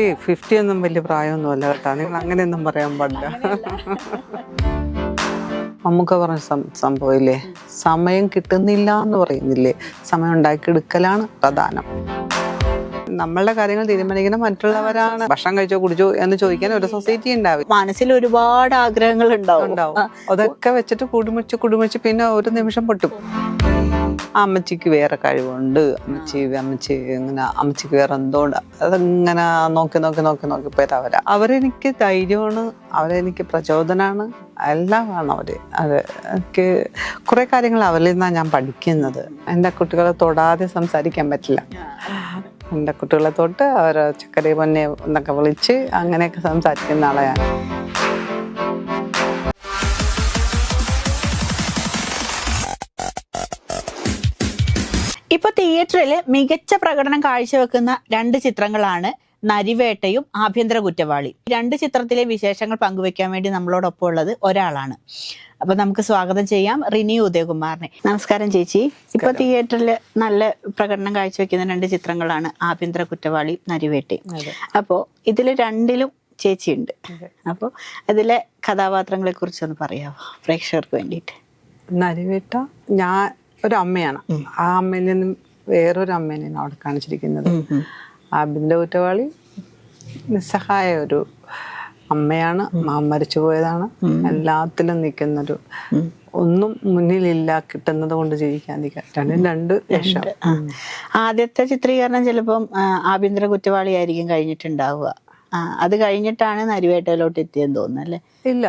ഏയ് ഫിഫ്റ്റി ഒന്നും വലിയ പ്രായമൊന്നുമല്ല കേട്ടോ. നിങ്ങൾ അങ്ങനെയൊന്നും പറയാൻ പാടില്ല. നമുക്ക് പറഞ്ഞ സംഭവം സംഭവമില്ലേ സമയം കിട്ടുന്നില്ല എന്ന് പറയുന്നില്ലേ? സമയം ഉണ്ടാക്കിയെടുക്കലാണ് പ്രധാനം. നമ്മളുടെ കാര്യങ്ങൾ തീരുമാനിക്കുന്ന മറ്റുള്ളവരാണ്. ഭക്ഷണം കഴിച്ചോ കുടിച്ചോ എന്ന് ചോദിക്കാൻ ഒരു സൊസൈറ്റി ഉണ്ടാവും മനസ്സിൽ ഒരുപാട് ആഗ്രഹങ്ങൾ ഉണ്ടാവും. അതൊക്കെ വെച്ചിട്ട് കുടുമിച്ച് കുടുമിച്ച് പിന്നെ ഒരു നിമിഷം പൊട്ടും. അമ്മച്ചിക്ക് വേറെ കഴിവുണ്ട്. അമ്മച്ചി അമ്മച്ചി ഇങ്ങനെ അമ്മച്ചിക്ക് വേറെ എന്തുകൊണ്ട് അതങ്ങനെ നോക്കി നോക്കി നോക്കി നോക്കി പോയത് അവരാ. അവരെനിക്ക് ധൈര്യമാണ്. അവരെനിക്ക് പ്രചോദനമാണ് എല്ലാമാണ് അവർ. അത് എനിക്ക് കുറെ കാര്യങ്ങൾ അവരിൽ നിന്നാണ് ഞാൻ പഠിക്കുന്നത്. എന്റെ കുട്ടികളെ തൊടാതെ സംസാരിക്കാൻ പറ്റില്ല. എന്റെ കുട്ടികളെ തൊട്ട് അവരെ ചക്കരയും പൊന്നെ എന്നൊക്കെ വിളിച്ച് അങ്ങനെയൊക്കെ സംസാരിക്കുന്ന ആളെയാണ് തിയേറ്ററിൽ മികച്ച പ്രകടനം കാഴ്ചവെക്കുന്ന രണ്ട് ചിത്രങ്ങളാണ് നരിവേട്ടയും ആഭ്യന്തര കുറ്റവാളി. രണ്ട് ചിത്രത്തിലെ വിശേഷങ്ങൾ പങ്കുവെക്കാൻ വേണ്ടി നമ്മളോടൊപ്പം ഉള്ളത് ഒരാളാണ്. അപ്പൊ നമുക്ക് സ്വാഗതം ചെയ്യാം റിനി ഉദയകുമാറിനെ. നമസ്കാരം ചേച്ചി. ഇപ്പൊ തിയേറ്ററിൽ നല്ല പ്രകടനം കാഴ്ചവെക്കുന്ന രണ്ട് ചിത്രങ്ങളാണ് ആഭ്യന്തര കുറ്റവാളി നരിവേട്ടയും. അപ്പോ ഇതിൽ രണ്ടിലും ചേച്ചിയുണ്ട്. അപ്പോൾ അതിലെ കഥാപാത്രങ്ങളെ കുറിച്ചൊന്ന് പറയാമോ പ്രേക്ഷകർക്ക് വേണ്ടിയിട്ട്? നരിവേട്ട ഞാൻ ഒരു അമ്മയാണ് ആ അമ്മയിൽ നിന്നും വേറൊരു അമ്മേനെയാണ് അവിടെ കാണിച്ചിരിക്കുന്നത് ആബിന്റെ കുറ്റവാളി നിസ്സഹായ ഒരു അമ്മയാണ് മാം മരിച്ചു പോയതാണ് എല്ലാത്തിലും നിൽക്കുന്നൊരു ഒന്നും മുന്നിലില്ല കിട്ടുന്നത് കൊണ്ട് ജീവിക്കാൻ നിൽക്കാൻ രണ്ടും രണ്ട് ലക്ഷം. ആദ്യത്തെ ചിത്രീകരണം ചിലപ്പം ആഭ്യന്തര കുറ്റവാളിയായിരിക്കും കഴിഞ്ഞിട്ടുണ്ടാവുക. അത് കഴിഞ്ഞിട്ടാണ് നരിവേട്ടയിലോട്ട് എത്തിയെന്ന് തോന്നുന്നു അല്ലേ? ഇല്ല.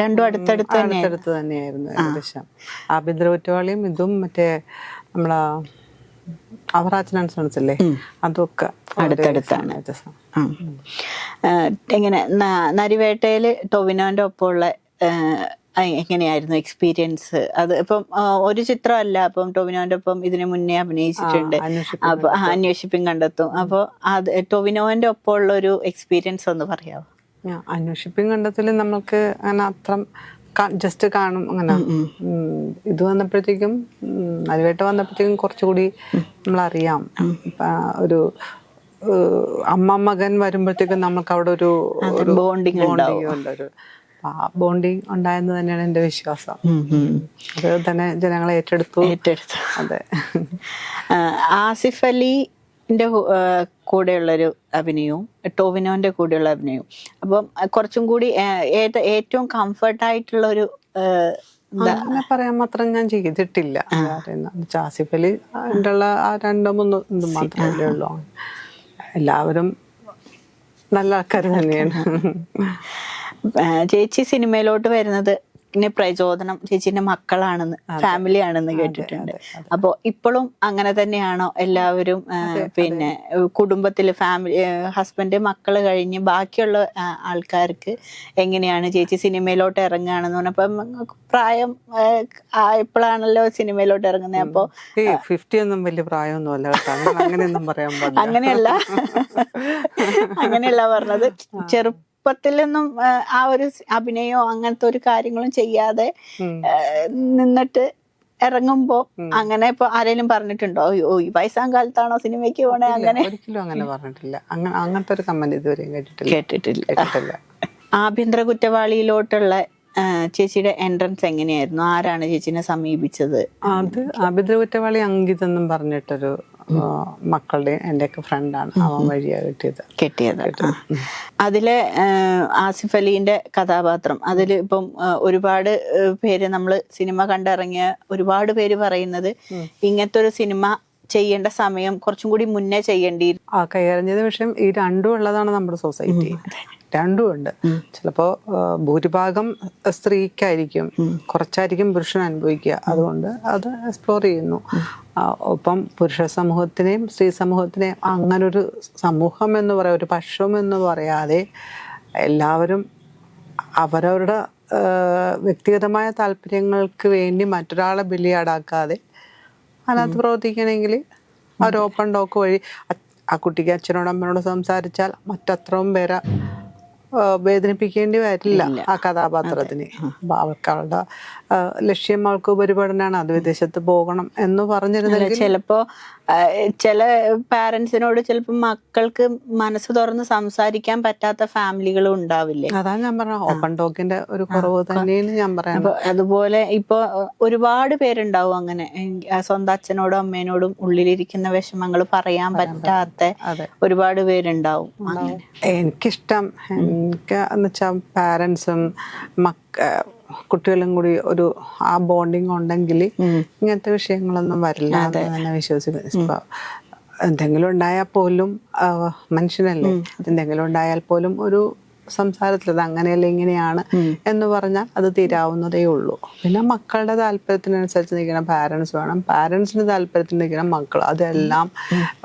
രണ്ടും അടുത്തടുത്ത് അടുത്തടുത്ത് തന്നെയായിരുന്നു ഏകദേശം. ആഭ്യന്തര കുറ്റവാളിയും ഇതും മറ്റേ നമ്മളാ അവറാച്ചൻ അല്ലേ അതൊക്കെ അടുത്തടുത്താണ്. എങ്ങനെ നരിവേട്ടയിൽ നരിവേട്ടയിൽ ടൊവിനോന്റെ ഒപ്പമുള്ള എങ്ങനെയായിരുന്നു എക്സ്പീരിയൻസ്? അത് ഇപ്പം ഒരു ചിത്രമല്ല അപ്പം ടൊവിനോന്റെ ഒപ്പം ഇതിനു മുന്നേ അഭിനയിച്ചിട്ടുണ്ട്. അപ്പൊ അന്വേഷിപ്പും കണ്ടെത്തും. അപ്പൊ അത് ടൊവിനോന്റെ ഒപ്പമുള്ള ഒരു എക്സ്പീരിയൻസ് ഒന്ന് പറയാമോ അന്വേഷിപ്പും കണ്ടെത്തലും നമ്മൾക്ക് അങ്ങനെ അത്ര ജസ്റ്റ് കാണും അങ്ങനെ. ഇത് വന്നപ്പോഴത്തേക്കും നരുവേട്ട വന്നപ്പോഴത്തേക്കും കുറച്ചുകൂടി നമ്മളറിയാം. ഒരു അമ്മ മകൻ വരുമ്പോഴത്തേക്കും നമുക്ക് അവിടെ ഒരു ബോണ്ടിങ് ബോണ്ടിങ് ഉണ്ടായെന്ന് തന്നെയാണ് എന്റെ വിശ്വാസം. അത് തന്നെ ജനങ്ങളെ ഏറ്റെടുത്തു. ഏറ്റെടുത്തു. അതെ. ആസിഫ് അലിന്റെ കൂടെയുള്ളൊരു അഭിനയവും ടോവിനോന്റെ കൂടെയുള്ള അഭിനയവും. അപ്പം കുറച്ചും കൂടി ഏറ്റവും കംഫർട്ടായിട്ടുള്ള ഒരു ആ, അങ്ങനെ പറയാൻ മാത്രം ഞാൻ ചെയ്തിട്ടില്ല. ചാസിപ്പലി അലി ഉള്ള ആ രണ്ടോ മൂന്നോ ഇത് മാത്രമല്ലേ ഉള്ളൂ. എല്ലാവരും നല്ല ആൾക്കാർ തന്നെയാണ്. ചേച്ചി സിനിമയിലോട്ട് വരുന്നത് ന് പ്രചോദനം ചേച്ചിന്റെ മക്കളാണെന്ന് ഫാമിലി ആണെന്ന് കേട്ടിട്ടുണ്ട്. അപ്പോൾ ഇപ്പോഴും അങ്ങനെ തന്നെയാണോ എല്ലാവരും പിന്നെ കുടുംബത്തിൽ ഫാമിലി ഹസ്ബൻഡ് മക്കൾ കഴിഞ്ഞ് ബാക്കിയുള്ള ആൾക്കാർക്ക് എങ്ങനെയാണ് ചേച്ചി സിനിമയിലോട്ട് ഇറങ്ങുകയാണെന്ന് പറഞ്ഞപ്പം പ്രായം എപ്പോഴാണല്ലോ സിനിമയിലോട്ട് ഇറങ്ങുന്നത്. അപ്പോ ഏയ് ഫിഫ്റ്റി ഒന്നും വലിയ പ്രായമൊന്നുമല്ല അങ്ങനെയൊന്നും പറയാൻ അങ്ങനെയല്ല. അങ്ങനെയല്ല പറഞ്ഞത്. ചെറുപ്പത്തിലൊന്നും ആ, ആ ഒരു അഭിനയോ അങ്ങനത്തെ ഒരു കാര്യങ്ങളും ചെയ്യാതെ നിന്നിട്ട് ഇറങ്ങുമ്പോ അങ്ങനെ ഇപ്പൊ ആരെങ്കിലും പറഞ്ഞിട്ടുണ്ടോ? അയ്യോ ഈ വയസ്സാം കാലത്താണോ സിനിമയ്ക്ക് പോണേ അങ്ങനെ? ഒരിക്കലും അങ്ങനെ പറഞ്ഞിട്ടില്ല. അങ്ങനെ അങ്ങനത്തെ ഒരു കമന്റ് ഇതുവരെയും കേട്ടിട്ടില്ല. കേട്ടിട്ടില്ല. ആഭ്യന്തര കുറ്റവാളിയിലോട്ടുള്ള ചേച്ചിയുടെ എൻട്രൻസ് എങ്ങനെയായിരുന്നു? ആരാണ് ചേച്ചിനെ സമീപിച്ചത്? അത് ആഭ്യന്തര കുറ്റവാളി അങ്കിത് എന്നും പറഞ്ഞിട്ടൊരു മക്കളുടെ എന്റെയൊക്കെ ഫ്രണ്ടാണ് അവൻ വഴിയാ കിട്ടിയത്. കിട്ടിയത്. അതിലെ ആസിഫ് അലീന്റെ കഥാപാത്രം. അതിൽ ഇപ്പം ഒരുപാട് പേര് നമ്മൾ സിനിമ കണ്ടിറങ്ങിയ ഒരുപാട് പേര് പറയുന്നത് ഇങ്ങനത്തെ ഒരു സിനിമ ചെയ്യേണ്ട സമയം കുറച്ചും കൂടി മുന്നേ ചെയ്യേണ്ടി ആ കൈയറിഞ്ഞത് പക്ഷേ ഈ രണ്ടും ഉള്ളതാണ് നമ്മുടെ സൊസൈറ്റി രണ്ടും ഉണ്ട്. ചിലപ്പോ ഭൂരിഭാഗം സ്ത്രീക്കായിരിക്കും. കുറച്ചായിരിക്കും പുരുഷൻ അനുഭവിക്കുക. അതുകൊണ്ട് അത് എക്സ്പ്ലോർ ചെയ്യുന്നു. ഒപ്പം പുരുഷ സമൂഹത്തിനെയും സ്ത്രീ സമൂഹത്തിനെയും അങ്ങനൊരു സമൂഹം എന്ന് പറയാം ഒരു പക്ഷം എന്ന് പറയാതെ എല്ലാവരും അവരവരുടെ വ്യക്തിഗതമായ താല്പര്യങ്ങൾക്ക് വേണ്ടി മറ്റൊരാളെ ബലിയാടാക്കാതെ അതിനകത്ത് പ്രവർത്തിക്കണമെങ്കിൽ ഒരു ഓപ്പൺ ഡോക്ക് വഴി ആ കുട്ടിക്ക് അച്ഛനോടും അമ്മനോടും സംസാരിച്ചാൽ മറ്റത്രയും പേരെ വേദനിപ്പിക്കേണ്ടി വരില്ല ആ കഥാപാത്രത്തിന്. അപ്പൊ ലക്ഷ്യം അവൾക്ക് ഉപരിപഠനാണ്. അത് വിദേശത്ത് പോകണം എന്ന് പറഞ്ഞിരുന്നെങ്കിൽ ചിലപ്പോ ചില പാരന്റ്സിനോട് ചിലപ്പോ മക്കൾക്ക് മനസ്സ് തുറന്ന് സംസാരിക്കാൻ പറ്റാത്ത ഫാമിലികളും ഉണ്ടാവില്ലേ? അതാണ് ഞാൻ പറഞ്ഞ. ഓപ്പൺ ടോക്കിന്റെ ഒരു കുറവ് തന്നെയാണ് ഞാൻ പറയാം അതുപോലെ ഇപ്പൊ ഒരുപാട് പേരുണ്ടാവും അങ്ങനെ. സ്വന്തം അച്ഛനോടും അമ്മേനോടും ഉള്ളിലിരിക്കുന്ന വിഷമങ്ങൾ പറയാൻ പറ്റാത്ത. ഒരുപാട് പേരുണ്ടാവും. എനിക്കിഷ്ടം എനിക്ക് എന്ന് വെച്ചാൽ പാരൻസും മക്ക കുട്ടികളും കൂടി ഒരു ആ ബോണ്ടിങ് ഉണ്ടെങ്കിൽ ഇങ്ങനത്തെ വിഷയങ്ങളൊന്നും വരില്ല എന്ന് തന്നെ വിശ്വസിക്കുന്നു. എന്തെങ്കിലും ഉണ്ടായാൽ പോലും മനുഷ്യനല്ലേ? എന്തെങ്കിലും ഉണ്ടായാൽ പോലും ഒരു സംസാരത്തിൽ അത് അങ്ങനെയല്ല ഇങ്ങനെയാണ് എന്ന് പറഞ്ഞാൽ അത് തീരാവുന്നതേ ഉള്ളൂ. പിന്നെ മക്കളുടെ താല്പര്യത്തിനനുസരിച്ച് നിൽക്കുന്ന പാരൻസ് വേണം. പാരൻസിന് താല്പര്യത്തിന് നിൽക്കുന്ന മക്കൾ അതെല്ലാം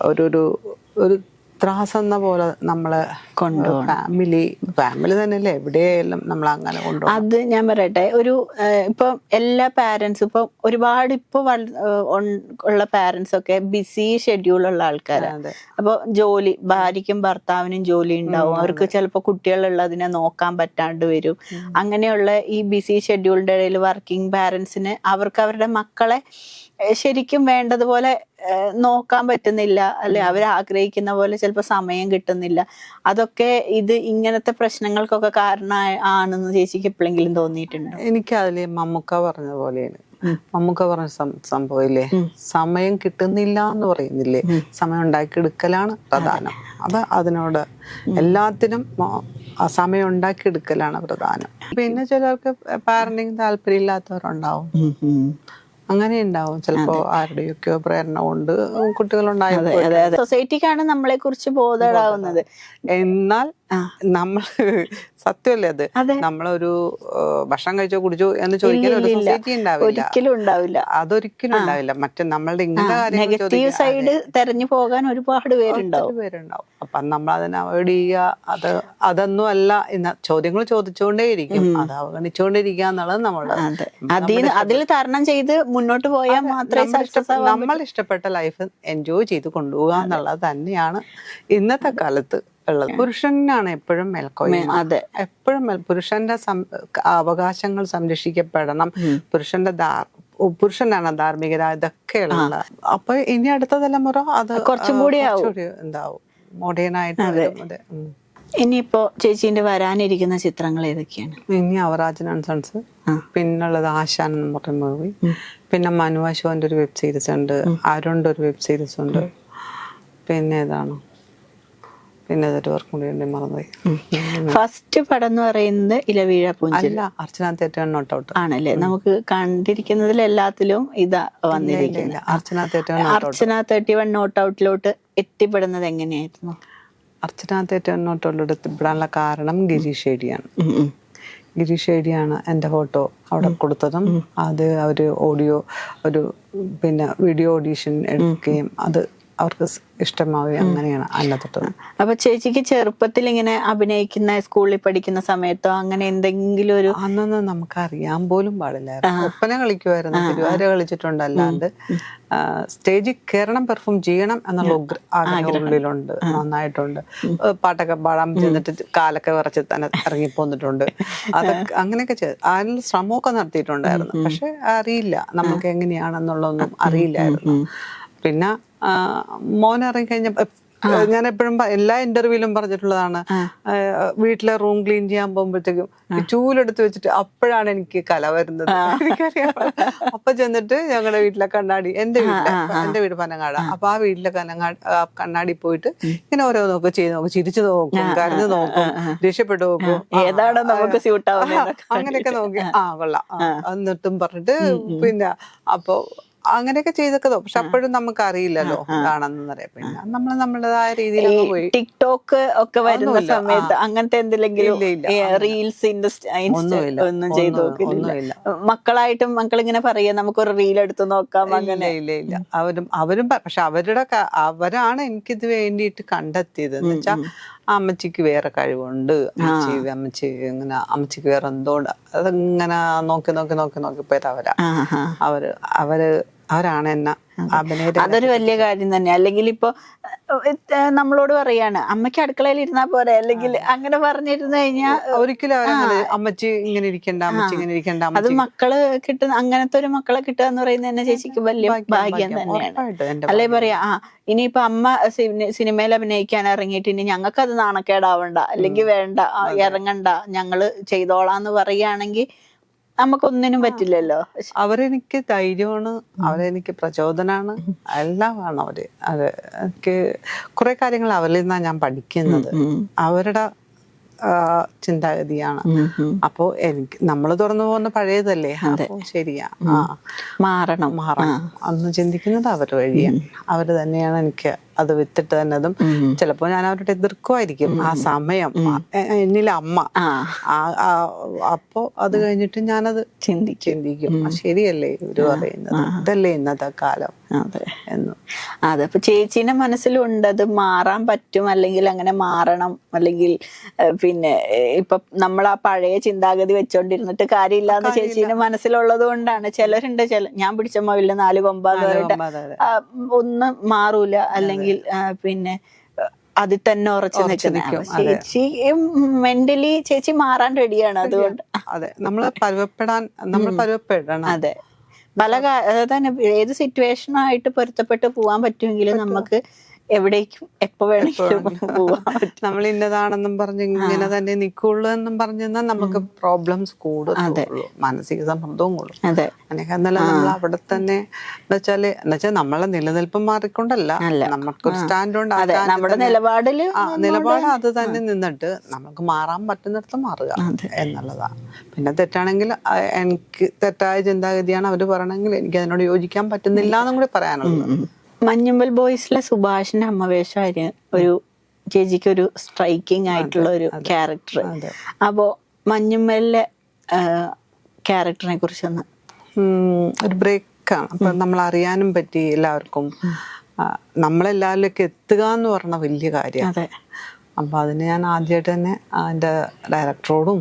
ഒരു ഒരു ത്രാസ് എന്ന പോലെ നമ്മൾ ഫാമിലി ഫാമിലി തന്നെയല്ലേ? എവിടെയായാലും നമ്മൾ അങ്ങനെ കൊണ്ടുപോകും അത് ഞാൻ പറയട്ടെ. ഒരു ഇപ്പൊ എല്ലാ പാരന്റ്സും ഇപ്പം ഒരുപാട് ഇപ്പൊ ഉള്ള പാരന്റ്സ് ഒക്കെ ബിസി ഷെഡ്യൂൾ ഉള്ള ആൾക്കാരാണ്. അപ്പൊ ജോലി ഭാര്യയ്ക്കും ഭർത്താവിനും ജോലി ഉണ്ടാവും. അവർക്ക് ചിലപ്പോൾ കുട്ടികളുള്ളതിനെ നോക്കാൻ പറ്റാണ്ട് വരും. അങ്ങനെയുള്ള ഈ ബിസി ഷെഡ്യൂളിന്റെ ഇടയിൽ വർക്കിംഗ് പാരന്റ്സിന് അവർക്ക് അവരുടെ മക്കളെ ശരിക്കും വേണ്ടതുപോലെ നോക്കാൻ പറ്റുന്നില്ല അല്ലെ അവർ ആഗ്രഹിക്കുന്ന പോലെ ചിലപ്പോൾ സമയം കിട്ടുന്നില്ല. അതൊക്കെ ഇത് ഇങ്ങനത്തെ പ്രശ്നങ്ങൾക്കൊക്കെ കാരണ ആണെന്ന് ചേച്ചിക്ക് എപ്പോഴെങ്കിലും തോന്നിയിട്ടുണ്ട്? എനിക്ക് അതിൽ മമ്മൂക്ക പറഞ്ഞ പോലെയാണ്. മമ്മൂക്ക പറഞ്ഞ സംഭവം സംഭവമില്ലേ? സമയം കിട്ടുന്നില്ല എന്ന് പറയുന്നില്ലേ? സമയം ഉണ്ടാക്കിയെടുക്കലാണ് പ്രധാനം. അത്. അതിനോട് എല്ലാത്തിനും സമയം ഉണ്ടാക്കിയെടുക്കലാണ് പ്രധാനം. പിന്നെ ചിലർക്ക് പാരന്റിങ് താല്പര്യമില്ലാത്തവരുണ്ടാവും. അങ്ങനെ ഉണ്ടാവും ചിലപ്പോ ആരുടെയൊക്കെയോ പ്രേരണ കൊണ്ട് കുട്ടികളുണ്ടായത് സൊസൈറ്റിക്കാണ് നമ്മളെ കുറിച്ച് ബോധമുണ്ടാവുന്നത് എന്നാൽ നമ്മൾ സത്യമല്ലേ അത്. നമ്മളൊരു ഭക്ഷണം കഴിച്ചോ കുടിച്ചോ എന്ന് ചോദിക്കാൻ ഒരു സൊസൈറ്റി ഉണ്ടാവില്ല. ഒരിക്കലും ഉണ്ടാവില്ല. അതൊരിക്കലും ഉണ്ടാവില്ല. മറ്റേ നമ്മളുടെ ഇങ്ങനത്തെ നെഗറ്റീവ് സൈഡ് തെരഞ്ഞു പോകാൻ ഒരുപാട് പേരുണ്ടാവും. പേരുണ്ടാവും. അപ്പൊ നമ്മൾ അതിനെ അവോയ്ഡ് ചെയ്യുക അത് അതൊന്നും അല്ല എന്ന ചോദ്യങ്ങൾ ചോദിച്ചുകൊണ്ടേയിരിക്കും. അത് അവഗണിച്ചുകൊണ്ടിരിക്കുക എന്നുള്ളത് നമ്മളുടെ അതെ. അതിൽ തരണം ചെയ്ത് മുന്നോട്ട് പോയാൽ മാത്രമേ നമ്മൾ നമ്മൾ ഇഷ്ടപ്പെട്ട ലൈഫ് എൻജോയ് ചെയ്ത് കൊണ്ടുപോകുക എന്നുള്ളത് തന്നെയാണ് ഇന്നത്തെ കാലത്ത്. ഉള്ളത്. പുരുഷനാണ് എപ്പോഴും മേൽക്കോയ്മ അതെ. എപ്പോഴും പുരുഷന്റെ അവകാശങ്ങൾ സംരക്ഷിക്കപ്പെടണം. പുരുഷന്റെ പുരുഷനാണ് ധാർമ്മികത ഇതൊക്കെയുള്ള അപ്പൊ ഇനി അടുത്ത തലമുറ അത് കുറച്ചും കൂടി. എന്താവും മോഡേൺ ആയിട്ട്. ഇനിയിപ്പോ ചേച്ചീന്റെ വരാനിരിക്കുന്ന ചിത്രങ്ങൾ ഏതൊക്കെയാണ്? ഇനി അവറാജൻ ആൻഡ് സൺസ്. പിന്നുള്ളത് ആശാൻ എന്ന് പറഞ്ഞ മൂവി പിന്നെ മനു അശോകന്റെ ഒരു വെബ് സീരീസ് ഉണ്ട് അരുണിന്റെ ഒരു വെബ് സീരീസ് ഉണ്ട്. പിന്നെ ഏതാണ്? പിന്നെ ഏതൊരു വർക്കും കൂടി ഉണ്ട് മറന്നുപോയി. ഫസ്റ്റ് പടം എന്ന് പറയുന്നത് ഇലവീഴ പൂഞ്ചിൽ അല്ല അർച്ചന തേറ്റ നോട്ട് ഔട്ട് ആണല്ലേ? നമുക്ക് കണ്ടിരിക്കുന്നതിൽ എല്ലാത്തിലും ഇതാ വന്നിരിക്കുന്നത്. അർച്ചന തേറ്റ അർച്ചന തേർട്ടി വൺ നോട്ട് ഔട്ടിലോട്ട് എത്തിപ്പെടുന്നത് എങ്ങനെയായിരുന്നു? അർച്ചന തേറ്റ നോട്ട് ഔട്ടിലോട്ട് എത്തിപ്പെടാനുള്ള കാരണം ഗിരീഷ് ഏടിയാണ്. ഗിരീഷ് ഏടിയാണ് എന്റെ ഫോട്ടോ അവിടെ കൊടുത്തതും അത് അവർ ഓഡിയോ ഒരു പിന്നെ വീഡിയോ ഓഡീഷൻ എടുക്കുകയും അത് അവർക്ക് ഇഷ്ടമാവുകയും അങ്ങനെയാണ് അന്നത്തൊട്ട് അപ്പൊ ചേച്ചിക്ക് ചെറുപ്പത്തിൽ ഇങ്ങനെ അഭിനയിക്കുന്ന സ്കൂളിൽ പഠിക്കുന്ന സമയത്തോ അങ്ങനെ എന്തെങ്കിലും ഒരു അന്നൊന്നും നമുക്ക് അറിയാൻ പോലും പാടില്ലായിരുന്നു. ഒപ്പന കളിക്കുമായിരുന്നു. തിരുവാതിര കളിച്ചിട്ടുണ്ട് അല്ലാണ്ട് സ്റ്റേജിൽ കയറണം പെർഫോം ചെയ്യണം എന്നുള്ള ആഗ്രഹം ഉള്ളിലുണ്ട്. നന്നായിട്ടുണ്ട്. പാട്ടൊക്കെ പാടാൻ ചെന്നിട്ട് കാലൊക്കെ വിറച്ച് തന്നെ ഇറങ്ങി പോന്നിട്ടുണ്ട് അതൊക്കെ അങ്ങനെയൊക്കെ ചെയ്ത് ആരും ശ്രമമൊക്കെ നടത്തിയിട്ടുണ്ടായിരുന്നു. പക്ഷെ അറിയില്ല നമുക്ക് എങ്ങനെയാണെന്നുള്ളതൊന്നും അറിയില്ലായിരുന്നു. പിന്നെ മോനെ മോൻ ഇറങ്ങിക്കഴിഞ്ഞ ഞാൻ എപ്പോഴും എല്ലാ ഇന്റർവ്യൂലും പറഞ്ഞിട്ടുള്ളതാണ്. വീട്ടിലെ റൂം ക്ലീൻ ചെയ്യാൻ പോകുമ്പോഴത്തേക്കും ചൂലെടുത്ത് വെച്ചിട്ട് അപ്പോഴാണ് എനിക്ക് കല വരുന്നത്. എനിക്കറിയാം. അപ്പൊ ചെന്നിട്ട് ഞങ്ങളുടെ വീട്ടിലെ കണ്ണാടി എന്റെ വീട്ടിലെ എന്റെ വീട് പനങ്ങാട്. അപ്പൊ ആ വീട്ടിലെ കനങ്ങാട് കണ്ണാടി പോയിട്ട് ഇങ്ങനെ ഓരോ നോക്കും ചെയ്ത് നോക്കും. ചിരിച്ചു നോക്കും കരഞ്ഞു നോക്കും ദേഷ്യപ്പെട്ടു നോക്കും. ഏതാണ് നമുക്ക് സ്യൂട്ട് അങ്ങനെയൊക്കെ നോക്കി. ആ കൊള്ളാം. എന്നിട്ടും പറഞ്ഞിട്ട് പിന്നെ അപ്പൊ അങ്ങനെയൊക്കെ ചെയ്തൊക്കെ പക്ഷെ അപ്പോഴും നമുക്ക് അറിയില്ലല്ലോ എന്താണെന്ന് അറിയാം പിന്നെ നമ്മൾ നമ്മുടേതായ രീതിയിൽ പോയി. ടിക്ടോക്ക് ഒക്കെ വരുന്ന സമയത്ത് അങ്ങനത്തെ എന്തെങ്കിലും. റീൽസ്. ഒന്നും ചെയ്തു നോക്കില്ല. ഒന്നുമില്ല. മക്കളായിട്ടും മക്കളിങ്ങനെ പറയാ നമുക്കൊരു റീൽ എടുത്ത് നോക്കാം അങ്ങനെ. ഇല്ല ഇല്ല അവരും അവരും പക്ഷെ അവരുടെ അവരാണ് എനിക്കിത് വേണ്ടിയിട്ട് കണ്ടെത്തിയത്. എന്ന് വെച്ചാൽ അമ്മച്ചിക്ക് വേറെ കഴിവുണ്ട്. അമ്മച്ചി അമ്മച്ചി ഇങ്ങനെ അമ്മച്ചിക്ക് വേറെ എന്തോ അതങ്ങനെ നോക്കി നോക്കി നോക്കി നോക്കി പോയത് അവരാ. അവർ അവർ അവരാണ് എന്നെ അതൊരു വലിയ കാര്യം തന്നെ. അല്ലെങ്കിൽ ഇപ്പൊ നമ്മളോട് പറയാണ് അമ്മയ്ക്ക് അടുക്കളയിൽ ഇരുന്നാ പോരെ. അല്ലെങ്കിൽ അങ്ങനെ പറഞ്ഞിരുന്നു കഴിഞ്ഞാൽ ഒരിക്കലും അമ്മച്ചി ഇങ്ങനെ ഇരിക്കണ്ട അമ്മച്ചി ഇങ്ങനെ ഇരിക്കണ്ട അത് മക്കൾ കിട്ടുന്ന അങ്ങനത്തെ ഒരു മക്കളെ കിട്ടുക എന്ന് പറയുന്നത് തന്നെ ചേച്ചിക്ക് വലിയ ഭാഗ്യം തന്നെയാണ്. അല്ലെ അല്ലേ പറയാ ആ ഇനിയിപ്പൊ അമ്മ സിനിമയിൽ അഭിനയിക്കാൻ ഇറങ്ങിയിട്ട് ഇനി ഞങ്ങൾക്ക് അത് നാണക്കേടാവണ്ട. അല്ലെങ്കിൽ വേണ്ട ഇറങ്ങണ്ട ഞങ്ങൾ ചെയ്തോളാന്ന് പറയുകയാണെങ്കിൽ നമുക്കൊന്നിനും പറ്റില്ലല്ലോ. അവരെനിക്ക് ധൈര്യമാണ് അവരെനിക്ക് പ്രചോദനമാണ് എല്ലാമാണ് അവർ. അത് എനിക്ക് കുറെ കാര്യങ്ങൾ അവരിൽ നിന്നാണ് ഞാൻ പഠിക്കുന്നത്. അവരുടെ ചിന്താഗതിയാണ്. അപ്പോ എനിക്ക് നമ്മൾ തുറന്നു പോകുന്ന പഴയതല്ലേ? ശരിയാ. മാറണം. മാറണം. അന്ന് ചിന്തിക്കുന്നത് അവർ വഴിയാണ് അവർ തന്നെയാണ് എനിക്ക് അത് വിത്തിട്ട് തന്നതും ചിലപ്പോൾ ഞാൻ അവരുടെ എതിർക്കുമായിരിക്കും. ആ സമയം എന്നിലെ അമ്മ. അപ്പോ അത് കഴിഞ്ഞിട്ട് ഞാനത് ചിന്തിക്കും. ചിന്തിക്കും. ശരിയല്ലേ ഇവർ പറയുന്നത്? ഇതല്ലേ ഇന്നത്തെ കാലം? അതെ എന്ന്. അതെ അപ്പൊ ചേച്ചീന്റെ മനസ്സിലുണ്ട് അത് മാറാൻ പറ്റും അല്ലെങ്കിൽ അങ്ങനെ മാറണം അല്ലെങ്കിൽ പിന്നെ ഇപ്പൊ നമ്മൾ ആ പഴയ ചിന്താഗതി വെച്ചോണ്ടിരുന്നിട്ട് കാര്യമില്ലാന്ന് ചേച്ചീന്റെ മനസ്സിലുള്ളത് കൊണ്ടാണ്. ചിലരുണ്ട് ചില ഞാൻ പിടിച്ച മൊയിൽ നാല് കൊമ്പാന്ന് പറഞ്ഞിട്ട് ഒന്നും മാറൂല അല്ലെങ്കിൽ പിന്നെ അതിൽ തന്നെ ഉറച്ചു നിൽക്കുന്ന ചേച്ചി മെന്റലി ചേച്ചി മാറാൻ റെഡിയാണ് അതുകൊണ്ട് അതെ നമ്മൾ പരുവപ്പെടാൻ നമ്മൾ പരുവപ്പെടണം. അതെ. പല തന്നെ ഏത് സിറ്റുവേഷനായിട്ട് പൊരുത്തപ്പെട്ട് പോവാൻ പറ്റുമെങ്കിലും നമുക്ക് എവിടേക്കും എപ്പോ വേണമെങ്കിലും നമ്മൾ ഇന്നതാണെന്നും പറഞ്ഞ് ഇങ്ങനെ തന്നെ നിക്കുള്ളൂ എന്നും പറഞ്ഞാൽ നമുക്ക് പ്രോബ്ലംസ് കൂടും മാനസിക സമ്മർദ്ദവും കൂടും. അതെ. അല്ലെങ്കിൽ എന്നാലും നമ്മൾ അവിടെ തന്നെ എന്നുവെച്ചാൽ എന്നുവെച്ചാൽ നമ്മളെ നിലനിൽപ്പ് മാറിക്കൊണ്ടല്ല. നമുക്കൊരു സ്റ്റാൻഡ് ഉണ്ട് നമ്മുടെ നിലപാടിൽ നിലപാട് അത് തന്നെ നിന്നിട്ട് നമുക്ക് മാറാൻ പറ്റുന്നിടത്ത് മാറുക എന്നുള്ളതാണ് പിന്നെ തെറ്റാണെങ്കിൽ എനിക്ക് തെറ്റായ ചിന്താഗതിയാണ് അവർ പറയണമെങ്കിൽ എനിക്ക് അതിനോട് യോജിക്കാൻ പറ്റുന്നില്ല എന്നും കൂടി പറയാനുള്ളത്. മഞ്ഞുമ്പൽ ബോയ്സിലെ സുഭാഷിന്റെ അമ്മവേഷമായിരുന്നു ഒരു ചേച്ചിക്ക് ഒരു സ്ട്രൈക്കിംഗ് ആയിട്ടുള്ള ഒരു ക്യാരക്ടർ. അപ്പോ മഞ്ഞുമ്മലിലെ ക്യാരക്ടറിനെ കുറിച്ചൊന്ന്. ഒരു ബ്രേക്കാണ് അപ്പൊ നമ്മൾ അറിയാനും പറ്റി എല്ലാവർക്കും. നമ്മളെല്ലാവരിലേക്ക് എത്തുക എന്ന് പറഞ്ഞ വലിയ കാര്യം. അതെ. അപ്പൊ അതിന് ഞാൻ ആദ്യമായിട്ട് തന്നെ എന്റെ ഡയറക്ടറോടും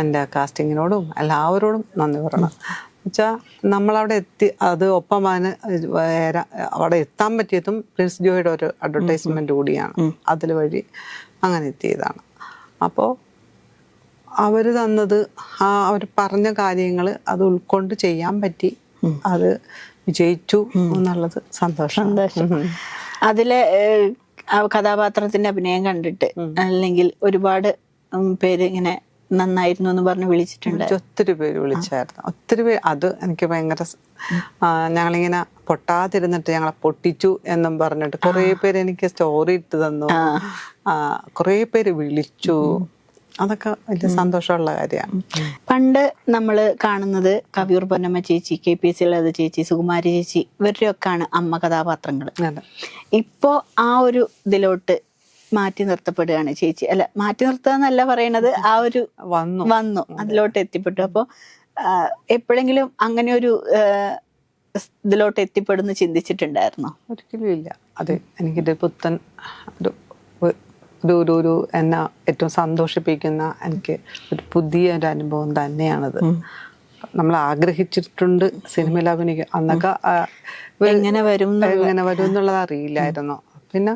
എന്റെ കാസ്റ്റിങ്ങിനോടും എല്ലാവരോടും നന്ദി പറയണം. വെച്ചാൽ നമ്മളവിടെ എത്തി അത് ഒപ്പം അതിന് അവിടെ എത്താൻ പറ്റിയതും പ്രിൻസ് ജോയുടെ ഒരു അഡ്വർടൈസ്മെന്റ് കൂടിയാണ്. അതിൽ വഴി അങ്ങനെ എത്തിയതാണ്. അപ്പോൾ അവർ തന്നത് ആ അവർ പറഞ്ഞ കാര്യങ്ങൾ അത് ഉൾക്കൊണ്ട് ചെയ്യാൻ പറ്റി. അത് വിജയിച്ചു എന്നുള്ളത് സന്തോഷം. ഉം. അതിലെ കഥാപാത്രത്തിന്റെ അഭിനയം കണ്ടിട്ട് അല്ലെങ്കിൽ ഒരുപാട് പേര് ഇങ്ങനെ നന്നായിരുന്നു എന്ന് പറഞ്ഞ് വിളിച്ചിട്ടുണ്ട്. ഒത്തിരി പേര് വിളിച്ചായിരുന്നു. ഒത്തിരി പേര് അത് എനിക്ക് ഭയങ്കര ഞങ്ങളിങ്ങനെ പൊട്ടാതിരുന്നിട്ട് ഞങ്ങളെ പൊട്ടിച്ചു എന്നും പറഞ്ഞിട്ട് കുറേ പേര് എനിക്ക് സ്റ്റോറി ഇട്ട് തന്നു. കുറെ പേര് വിളിച്ചു. അതൊക്കെ വലിയ സന്തോഷമുള്ള കാര്യമാണ്. പണ്ട് നമ്മൾ കാണുന്നത് കവിയൂർ പൊന്നമ്മ ചേച്ചി K P S C Lalitha ചേച്ചി സുകുമാരി ചേച്ചി ഇവരുടെയൊക്കെയാണ് അമ്മ കഥാപാത്രങ്ങൾ ഇപ്പോൾ ഇപ്പോ ആ ഒരു ഇതിലോട്ട് മാറ്റി നിർത്തപ്പെടുകയാണ് ചേച്ചി. അല്ല മാറ്റി നിർത്തുക എന്നല്ല പറയണത് ആ ഒരു വന്നു. വന്നു. അതിലോട്ട് എത്തിപ്പെട്ടു. അപ്പോൾ എപ്പോഴെങ്കിലും അങ്ങനെ ഒരു ഇതിലോട്ട് എത്തിപ്പെടുന്ന ചിന്തിച്ചിട്ടുണ്ടായിരുന്നോ? ഒരിക്കലും ഇല്ല. അതെ എനിക്കൊരു പുത്തൻ ഒരു ഒരു- ഒരു ഒരു എന്നെ ഏറ്റവും സന്തോഷിപ്പിക്കുന്ന എനിക്ക് ഒരു പുതിയ ഒരു അനുഭവം തന്നെയാണത്. നമ്മൾ ആഗ്രഹിച്ചിട്ടുണ്ട് സിനിമയിൽ അഭിനയിക്കുക അന്നൊക്കെ എങ്ങനെ വരും എങ്ങനെ വരും എന്നുള്ളത് അറിയില്ലായിരുന്നു. പിന്നെ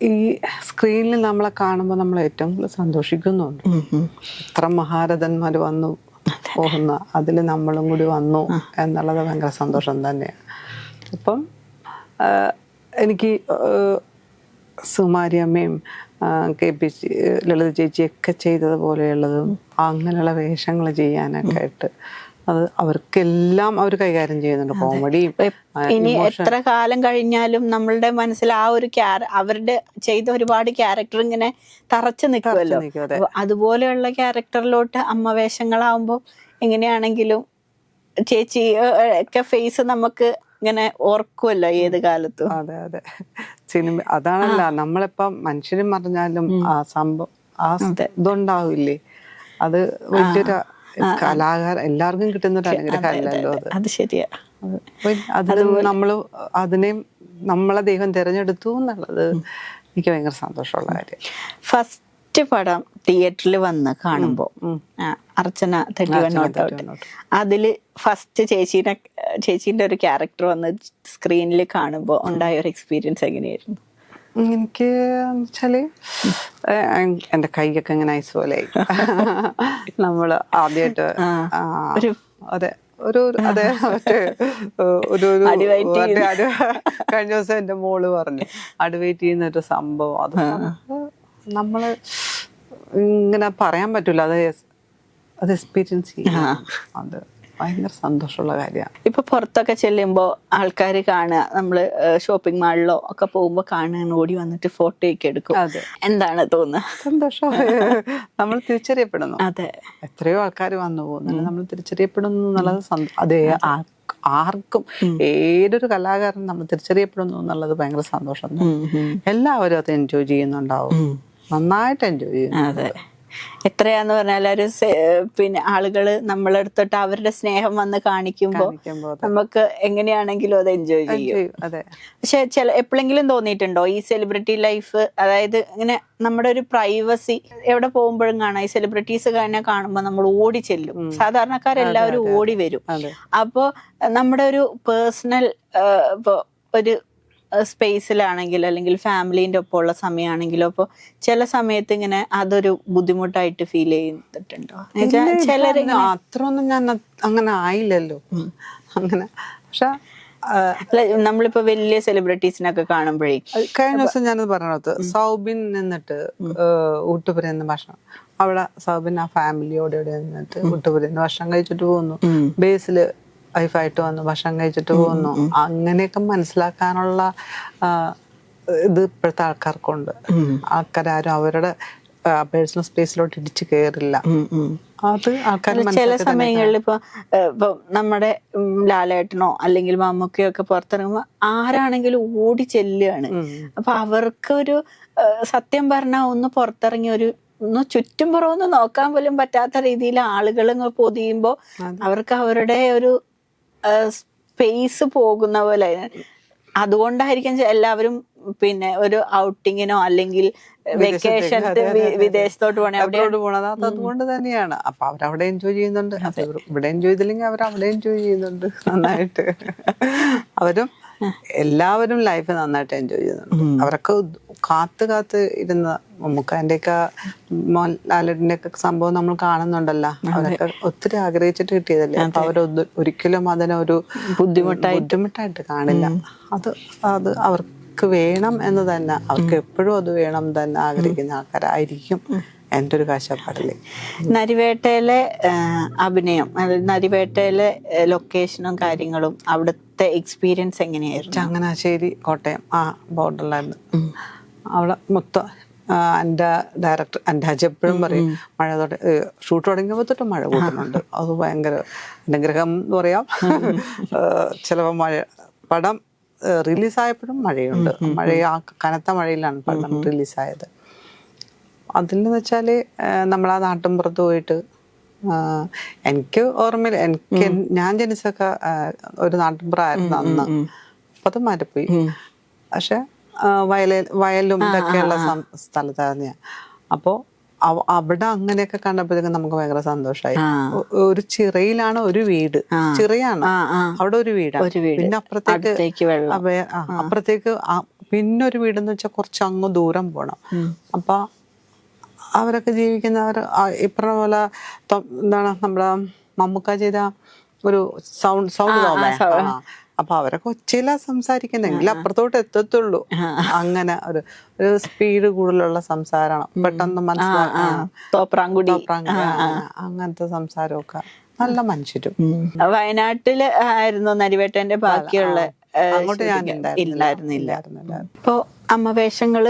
ഈ സ്ക്രീനിൽ നമ്മളെ കാണുമ്പോൾ നമ്മൾ ഏറ്റവും കൂടുതൽ സന്തോഷിക്കുന്നുണ്ട്. എത്ര മഹാരഥന്മാർ വന്നു പോകുന്ന അതിൽ നമ്മളും കൂടി വന്നു എന്നുള്ളത് ഭയങ്കര സന്തോഷം തന്നെയാണ്. അപ്പം എനിക്ക് സുമാരിയമ്മയും കെ പി ലളിത ചേച്ചിയൊക്കെ ചെയ്തതുപോലെയുള്ളതും അങ്ങനെയുള്ള വേഷങ്ങൾ ചെയ്യാനൊക്കെ ആയിട്ട് അത് അവർക്കെല്ലാം അവർ കൈകാര്യം ചെയ്യുന്നുണ്ട്. കോമഡിയും ഇനി എത്ര കാലം കഴിഞ്ഞാലും നമ്മളുടെ മനസ്സിൽ ആ ഒരു ക്യാര അവരുടെ ചെയ്ത ഒരുപാട് ക്യാരക്ടർ ഇങ്ങനെ തറച്ചു നിൽക്കുമല്ലോ നിൽക്കും, അതുപോലെയുള്ള ക്യാരക്ടറിലോട്ട് അമ്മ വേഷങ്ങളാവുമ്പോൾ എങ്ങനെയാണെങ്കിലും ചേച്ചി ഒക്കെ ഫേസ് നമുക്ക് ഇങ്ങനെ ഓർക്കുമല്ലോ ഏത് കാലത്തും. അതെ അതെ. സിനിമ അതാണല്ല നമ്മളിപ്പം മനുഷ്യരും പറഞ്ഞാലും ആ സംഭവം ആ ഇതുണ്ടാവില്ലേ? അത് വലിയൊരു കലാകാര എല്ലാവർക്കും കിട്ടുന്ന ഒരു അനുഗ്രഹമല്ലല്ലോ അത്. അത്. ശരിയാ. അത് നമ്മൾ അതിനെയും നമ്മളെ ദൈവം തിരഞ്ഞെടുത്തു എന്നുള്ളത് എനിക്ക് ഭയങ്കര സന്തോഷമുള്ള കാര്യം. ഫസ്റ്റ് പടം തിയേറ്ററിൽ വന്ന് കാണുമ്പോൾ Archana thirty one not out അതിൽ ഫസ്റ്റ് ചേച്ചീനെ ചേച്ചീന്റെ ഒരു ക്യാരക്ടർ വന്ന് സ്ക്രീനിൽ കാണുമ്പോൾ ഉണ്ടായ ഒരു എക്സ്പീരിയൻസ് എങ്ങനെയായിരുന്നു? എനിക്ക് വെച്ചാൽ എന്റെ കൈയൊക്കെ ഇങ്ങനെ ഐസ് പോലെ നമ്മൾ ആദ്യമായിട്ട് അതെ. ഒരു അതെ ഒരു ഒരു കഴിഞ്ഞ ദിവസം എന്റെ മോൾ പറഞ്ഞു അടിവേറ്റ് ചെയ്യുന്ന ഒരു സംഭവം. അത് നമ്മൾ ഇങ്ങനെ പറയാൻ പറ്റൂല. അത് അത് എക്സ്പീരിയൻസ് ചെയ്യാം അത്. ഭയങ്കര സന്തോഷമുള്ള കാര്യമാണ്. ഇപ്പൊ പുറത്തൊക്കെ ചെല്ലുമ്പോൾ ആൾക്കാർ കാണുക. നമ്മൾ ഷോപ്പിംഗ് മാളിലോ ഒക്കെ പോകുമ്പോ കാണുക ഓടി വന്നിട്ട് ഫോട്ടോ ഒക്കെ എടുക്കും. അതെ. എന്താണ് തോന്നുന്നത് സന്തോഷം. നമ്മൾ തിരിച്ചറിയപ്പെടുന്നു. അതെ. എത്രയോ ആൾക്കാർ വന്നു പോകുന്നു. നമ്മൾ തിരിച്ചറിയപ്പെടുന്നു എന്നുള്ളത് അതെ ആർക്കും ഏതൊരു കലാകാരനും നമ്മൾ തിരിച്ചറിയപ്പെടുന്നു എന്നുള്ളത് ഭയങ്കര സന്തോഷം. എല്ലാവരും അത് എൻജോയ് ചെയ്യുന്നുണ്ടാവും. നന്നായിട്ട് എൻജോയ് ചെയ്യുന്നു അതെ. എത്രയാന്ന് പറഞ്ഞാൽ ഒരു പിന്നെ ആളുകൾ നമ്മളെടുത്തിട്ട് അവരുടെ സ്നേഹം വന്ന് കാണിക്കുമ്പോ കാണിക്കുമ്പോ നമുക്ക് എങ്ങനെയാണെങ്കിലും അത് എൻജോയ് ചെയ്യും. പക്ഷെ ചില എപ്പോഴെങ്കിലും തോന്നിയിട്ടുണ്ടോ ഈ സെലിബ്രിറ്റി ലൈഫ് അതായത് ഇങ്ങനെ നമ്മുടെ ഒരു പ്രൈവസി എവിടെ പോകുമ്പോഴും കാണാം. ഈ സെലിബ്രിറ്റീസ് തന്നെ കാണുമ്പോൾ നമ്മൾ ഓടി ചെല്ലും. സാധാരണക്കാരെല്ലാവരും ഓടി വരും. അതെ. അപ്പോ നമ്മുടെ ഒരു പേഴ്സണൽ ഇപ്പൊ ഒരു സ്പേസിലാണെങ്കിൽ അല്ലെങ്കിൽ ഫാമിലീന്റെ ഒപ്പം ഉള്ള സമയമാണെങ്കിലോ അപ്പോൾ ചില സമയത്ത് ഇങ്ങനെ അതൊരു ബുദ്ധിമുട്ടായിട്ട് ഫീൽ ചെയ്തിട്ടുണ്ടോ? ചിലര് അത്രയൊന്നും ഞാൻ അങ്ങനെ ആയില്ലല്ലോ. അങ്ങനെ. പക്ഷെ നമ്മളിപ്പോ വലിയ സെലിബ്രിറ്റീസിനൊക്കെ കാണുമ്പോഴേ കഴിഞ്ഞ ദിവസം ഞാനത് പറഞ്ഞത് സൗബിൻ നിന്നിട്ട് ഊട്ടുപുരന്ന് ഭക്ഷണം. അവിടെ സൗബിൻ ആ ഫാമിലിയോടെ നിന്നിട്ട് നിന്നിട്ട് നിന്ന് ഭക്ഷണം കഴിച്ചിട്ട് പോകുന്നു. ബേസിൽ വൈഫായിട്ട് വന്നു ഭക്ഷണം കഴിച്ചിട്ട് പോകുന്നു അങ്ങനെയൊക്കെ മനസ്സിലാക്കാനുള്ള ഇത് ഇപ്പോഴത്തെ ആൾക്കാർക്കുണ്ട്. ആൾക്കാരും അവരുടെ പേഴ്സണൽ സ്പേസിലോട്ട് ഇടിച്ചു കയറില്ല അത് ആൾക്കാർ ചില സമയങ്ങളിൽ ഇപ്പൊ ഇപ്പൊ നമ്മുടെ ലാലേട്ടനോ അല്ലെങ്കിൽ മമ്മൂക്കയോ ഒക്കെ പുറത്തിറങ്ങുമ്പോ ആരാണെങ്കിലും ഓടി ചെല്ലുകയാണ്. അപ്പൊ അവർക്കൊരു സത്യം പറഞ്ഞാൽ ഒന്ന് പുറത്തിറങ്ങി ഒരു ഒന്ന് ചുറ്റും പുറമൊന്ന് നോക്കാൻ പോലും പറ്റാത്ത രീതിയിൽ ആളുകൾ പൊതിയുമ്പോ അവർക്ക് അവരുടെ ഒരു സ്പേസ് പോകുന്ന പോലെ. അതുകൊണ്ടായിരിക്കും എല്ലാവരും പിന്നെ ഒരു ഔട്ടിങ്ങിനോ അല്ലെങ്കിൽ വെക്കേഷൻ വിദേശത്തോട്ട് പോകണേ അവിടെ അവരോട് പോണത്. അതുകൊണ്ട് തന്നെയാണ്. അപ്പൊ അവരവിടെ എൻജോയ് ചെയ്യുന്നുണ്ട്. ഇവിടെ എൻജോയ് ചെയ്തില്ലെങ്കിൽ അവർ അവിടെ എൻജോയ് ചെയ്യുന്നുണ്ട്. നന്നായിട്ട്. അവരും എല്ലാവരും ലൈഫ് നന്നായിട്ട് എൻജോയ് ചെയ്യുന്നുണ്ട്. അവരൊക്കെ കാത്തു കാത്ത് ഇരുന്ന് മമ്മൂക്കാന്റെ ഒക്കെ ലാലറ്റിന്റെ ഒക്കെ സംഭവം നമ്മൾ കാണുന്നുണ്ടല്ലോ. അവരൊക്കെ ഒത്തിരി ആഗ്രഹിച്ചിട്ട് കിട്ടിയതല്ലേ? അപ്പൊ അവരൊന്നും ഒരിക്കലും അതിനൊരു ബുദ്ധിമുട്ടായി ബുദ്ധിമുട്ടായിട്ട് കാണില്ല. അത് അത് അവർക്ക് വേണം എന്ന് തന്നെ. അവർക്ക് എപ്പോഴും അത് വേണം തന്നെ ആഗ്രഹിക്കുന്ന ആൾക്കാരായിരിക്കും. എന്റെ ഒരു കാഴ്ചപ്പാടിൽ നരിവേട്ടയിലെ അഭിനയം അതായത് നരിവേട്ടയിലെ ലൊക്കേഷനും കാര്യങ്ങളും അവിടുത്തെ എക്സ്പീരിയൻസ് എങ്ങനെയായിരുന്നു? ചങ്ങനാശ്ശേരി കോട്ടയം ആ ബോർഡറിലായിരുന്നു അവിടെ മൊത്തം എന്റെ ഡയറക്ടർ എന്റെ അജ് എപ്പോഴും പറയും മഴ തുട ഷൂട്ട് തുടങ്ങിയപ്പോൾ തൊട്ട് മഴ കൂട്ടുന്നുണ്ട്. അത് ഭയങ്കര എന്റെ ഗ്രഹം എന്ന് പറയാം. ചിലപ്പോൾ മഴ പടം റിലീസായപ്പോഴും മഴയുണ്ട്. മഴ ആ കനത്ത മഴയിലാണ് പടം റിലീസായത് അതിലെന്ന് വെച്ചാൽ നമ്മൾ ആ നാട്ടിൻപുറത്ത് പോയിട്ട് എനിക്ക് ഓർമ്മയിൽ എനിക്ക് ഞാൻ ജനിച്ചൊക്കെ ഒരു നാട്ടിൻപുറമായിരുന്നു അന്ന്. അപ്പം അത് മാറിപ്പോയി. പക്ഷെ വയല വയലും ഇതൊക്കെയുള്ള സ്ഥലത്തായിരുന്നു ഞാൻ. അപ്പോ അവിടെ അങ്ങനെയൊക്കെ കണ്ടപ്പോഴത്തേക്കും നമുക്ക് ഭയങ്കര സന്തോഷമായി ഒരു ചിറയിലാണ് ഒരു വീട്. ചിറയാണ്. അവിടെ ഒരു വീടാണ്. വീട്. പിന്നെ അപ്പുറത്തേക്ക് അപ്പുറത്തേക്ക് പിന്നെ ഒരു വീടെന്ന് വെച്ചാൽ കുറച്ച് അങ്ങ് ദൂരം പോണം. അപ്പൊ അവരൊക്കെ ജീവിക്കുന്നവർ ഇപ്പറ പോലെ എന്താണ് നമ്മുടെ മമ്മൂക്ക ചെയ്ത ഒരു സൗണ്ട് സൗണ്ട് അപ്പൊ അവരൊക്കെ ഒച്ചയിലാ സംസാരിക്കുന്നെങ്കിൽ അപ്പുറത്തോട്ട് എത്തത്തുള്ളൂ. അങ്ങനെ ഒരു ഒരു സ്പീഡ് കൂടുതലുള്ള സംസാരമാണ് പെട്ടെന്ന് മനസ്സിലാക്കാൻ തോപ്രാങ്കുടി. അങ്ങനത്തെ സംസാരമൊക്കെ നല്ല മനുഷ്യരും. വയനാട്ടിൽ ആയിരുന്നു നരിവേട്ടന്റെ ബാക്കിയുള്ള അങ്ങോട്ട് ഞാൻ ഇല്ലായിരുന്നില്ല. ഇപ്പൊ അമ്മ വേഷങ്ങൾ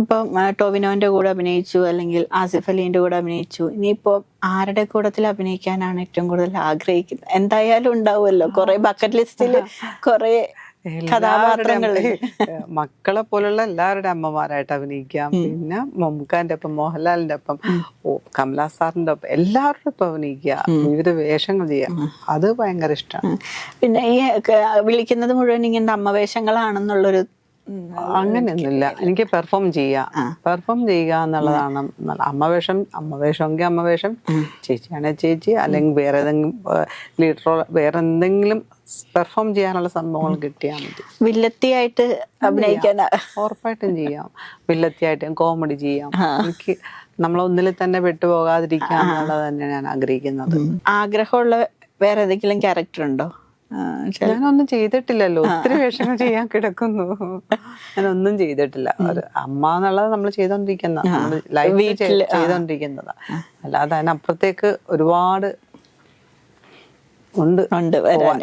ഇപ്പം ടോവിനോന്റെ കൂടെ അഭിനയിച്ചു അല്ലെങ്കിൽ ആസിഫ് അലീന്റെ കൂടെ അഭിനയിച്ചു. ഇനിയിപ്പോ ആരുടെ കൂടത്തിൽ അഭിനയിക്കാനാണ് ഏറ്റവും കൂടുതൽ ആഗ്രഹിക്കുന്നത്? എന്തായാലും ഉണ്ടാവുമല്ലോ. കുറെ ബക്കറ്റ് ലിസ്റ്റിൽ കുറെ കഥാപാത്രങ്ങൾ മക്കളെ പോലുള്ള എല്ലാവരുടെ അമ്മമാരായിട്ട് അഭിനയിക്കാം. പിന്നെ മമ്മൂക്കാന്റെ ഒപ്പം മോഹൻലാലിന്റെ ഒപ്പം ഓ കമലാ സാറിന്റെ ഒപ്പം എല്ലാവരുടെ ഒപ്പം അഭിനയിക്കുക. വിവിധ വേഷങ്ങൾ ചെയ്യാം അത് ഭയങ്കര ഇഷ്ടമാണ്. പിന്നെ ഈ വിളിക്കുന്നത് മുഴുവൻ ഇങ്ങനെ അമ്മവേഷങ്ങളാണെന്നുള്ളൊരു അങ്ങനെയൊന്നുമില്ല. എനിക്ക് പെർഫോം ചെയ്യാം. പെർഫോം ചെയ്യുക എന്നുള്ളതാണ്. അമ്മവേഷം അമ്മ വേഷം അമ്മ വേഷമെങ്കിൽ അമ്മ വേഷം. ചേച്ചിയാണെങ്കിൽ ചേച്ചി. അല്ലെങ്കിൽ വേറെ ഏതെങ്കിലും ലീഡർ വേറെ എന്തെങ്കിലും പെർഫോം ചെയ്യാനുള്ള സംഭവങ്ങൾ കിട്ടിയാൽ മതി. വില്ലത്തിയായിട്ട് അഭിനയിക്കാൻ ഉറപ്പായിട്ടും ചെയ്യാം. വില്ലത്തിയായിട്ടും കോമഡി ചെയ്യാം. എനിക്ക് നമ്മളൊന്നിൽ തന്നെ പെട്ടുപോകാതിരിക്കുക എന്നുള്ളത് തന്നെയാണ് ഞാൻ ആഗ്രഹിക്കുന്നത്. ആഗ്രഹമുള്ള വേറെ ഏതെങ്കിലും ക്യാരക്ടർ ഉണ്ടോ? ഞാനൊന്നും ചെയ്തിട്ടില്ലല്ലോ. ഒത്തിരി വേഷങ്ങൾ ചെയ്യാൻ കിടക്കുന്നു. ഞാനൊന്നും ചെയ്തിട്ടില്ല. ഒരു അമ്മ എന്നുള്ളത് നമ്മൾ ചെയ്തോണ്ടിരിക്കുന്ന ചെയ്തോണ്ടിരിക്കുന്നതാ. അല്ലാതെ അതിനപ്പുറത്തേക്ക് ഒരുപാട് ഉണ്ട് വരാൻ.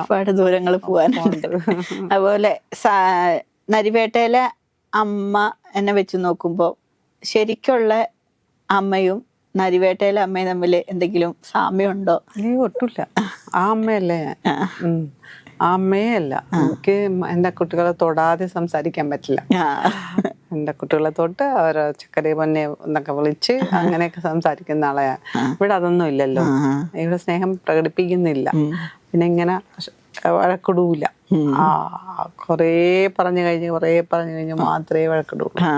ഒരുപാട് ദൂരങ്ങൾ പോവാനുണ്ട് അതുപോലെ നരിവേട്ടയിലെ അമ്മ എന്നെ വെച്ച് നോക്കുമ്പോൾ ശരിക്കുള്ള അമ്മയും നരിവേട്ടയിലെ അമ്മയും തമ്മിൽ എന്തെങ്കിലും സാമ്യമുണ്ടോ? നീ ഒട്ടുമില്ല. ആ അമ്മയല്ലേ ആ. അമ്മയേ അല്ല. എനിക്ക് എന്റെ കുട്ടികളെ തൊടാതെ സംസാരിക്കാൻ പറ്റില്ല. എന്റെ കുട്ടികളെ തൊട്ട് അവരെ ചക്കരെ പൊന്നെ എന്നൊക്കെ വിളിച്ച് അങ്ങനെയൊക്കെ സംസാരിക്കുന്ന ആളെയാ. ഇവിടെ അതൊന്നും ഇല്ലല്ലോ. ഇവിടെ സ്നേഹം പ്രകടിപ്പിക്കുന്നില്ല. പിന്നെ ഇങ്ങനെ വഴക്കിടൂല. ആ കൊറേ പറഞ്ഞു കഴിഞ്ഞ് കൊറേ പറഞ്ഞു കഴിഞ്ഞ് മാത്രമേ വഴക്കിടുള്ളൂ. ആ.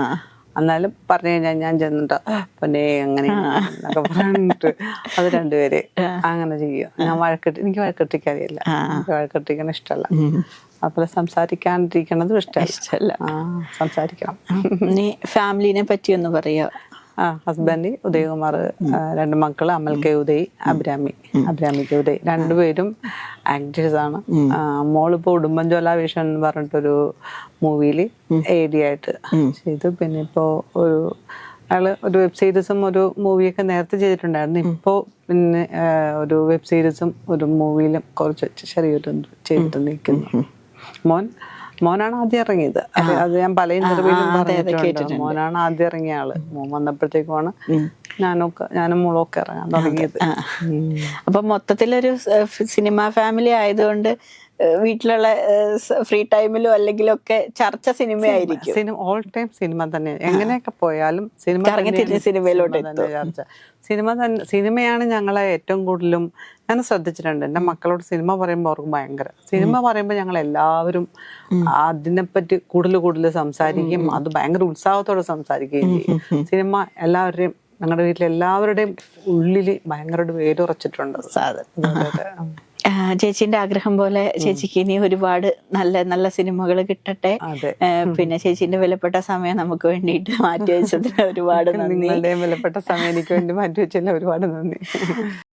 എന്നാലും പറഞ്ഞു കഴിഞ്ഞാൽ ഞാൻ ചെന്നിട്ട്. പൊന്നെ അങ്ങനെ എന്നൊക്കെ പറഞ്ഞിട്ട് അത് രണ്ടുപേരെ അങ്ങനെ ചെയ്യും ഞാൻ വഴക്കിട്ട് എനിക്ക് വഴക്കെട്ടിക്കറിയില്ല എനിക്ക് വഴക്കെട്ടിക്കണ ഇഷ്ടമല്ല അതുപോലെ സംസാരിക്കാണ്ടിരിക്കണതും ഇഷ്ടമല്ല സംസാരിക്കണം. നീ ഫാമിലിനെ പറ്റി ഒന്ന് പറയോ? ആ ഹസ്ബൻഡ് ഉദയകുമാർ രണ്ട് മക്കൾ അമൽ കെ ഉദയ് അബ്രാമി അബ്രാമി കെ ഉദയ്. രണ്ടുപേരും ആക്ടേഴ്സ് ആണ്. മോളിപ്പോ ഉടുമ്പൻചോല വിഷൻ എന്ന് പറഞ്ഞിട്ടൊരു മൂവിയിൽ ഏഡി ആയിട്ട് ചെയ്തു. പിന്നെ ഇപ്പോ ഒരു അയാൾ ഒരു വെബ് സീരീസും ഒരു മൂവിയൊക്കെ നേരത്തെ ചെയ്തിട്ടുണ്ടായിരുന്നു. ഇപ്പോ പിന്നെ ഒരു വെബ് സീരീസും ഒരു മൂവിയിലും കുറച്ച് ചെറിയൊരു ചെയ്തിട്ട് നിൽക്കുന്നു. മോൻ മോനാണ് ആദ്യം ഇറങ്ങിയത്. അത് ഞാൻ പല ഇന്റർവ്യൂവിലും പറഞ്ഞിട്ടുണ്ട്. മോനാണ് ആദ്യം ഇറങ്ങിയ ആൾ. മോൻ വന്നപ്പോഴത്തേക്കുമാണ് ഞാനൊക്കെ ഞാനും മോളൊക്കെ ഇറങ്ങാൻ തുടങ്ങിയത്. അപ്പൊ മൊത്തത്തിലൊരു സിനിമ ഫാമിലി ആയതുകൊണ്ട് വീട്ടിലുള്ള ഫ്രീ ടൈമിലും അല്ലെങ്കിലും ഒക്കെ ചർച്ച സിനിമയായിരിക്കും. സിനിമ ഓൾ ടൈം സിനിമ തന്നെ. എങ്ങനെയൊക്കെ പോയാലും സിനിമ സിനിമയിലോട്ട് ചർച്ച. സിനിമ തന്നെ സിനിമയാണ് ഞങ്ങളെ ഏറ്റവും കൂടുതലും ഞാൻ ശ്രദ്ധിച്ചിട്ടുണ്ട്. എന്റെ മക്കളോട് സിനിമ പറയുമ്പോൾ അവർക്ക് ഭയങ്കര. സിനിമ പറയുമ്പോൾ ഞങ്ങൾ എല്ലാവരും അതിനെപ്പറ്റി കൂടുതൽ കൂടുതൽ സംസാരിക്കും അത് ഭയങ്കര ഉത്സാഹത്തോടെ സംസാരിക്കുകയും ചെയ്യും. സിനിമ എല്ലാവരുടെയും ഞങ്ങളുടെ വീട്ടിലെ എല്ലാവരുടെയും ഉള്ളിൽ ഭയങ്കര വേരുറച്ചിട്ടുണ്ട്. സാധനം. ചേച്ചീന്റെ ആഗ്രഹം പോലെ ചേച്ചിക്ക് ഇനി ഒരുപാട് നല്ല നല്ല സിനിമകൾ കിട്ടട്ടെ. പിന്നെ ചേച്ചിന്റെ വിലപ്പെട്ട സമയം നമുക്ക് വേണ്ടിയിട്ട് മാറ്റി വെച്ചതിന് ഒരുപാട് നന്ദി. വിലപ്പെട്ട സമയം എനിക്ക് വേണ്ടി മാറ്റി വെച്ചതിന് ഒരുപാട് നന്ദി.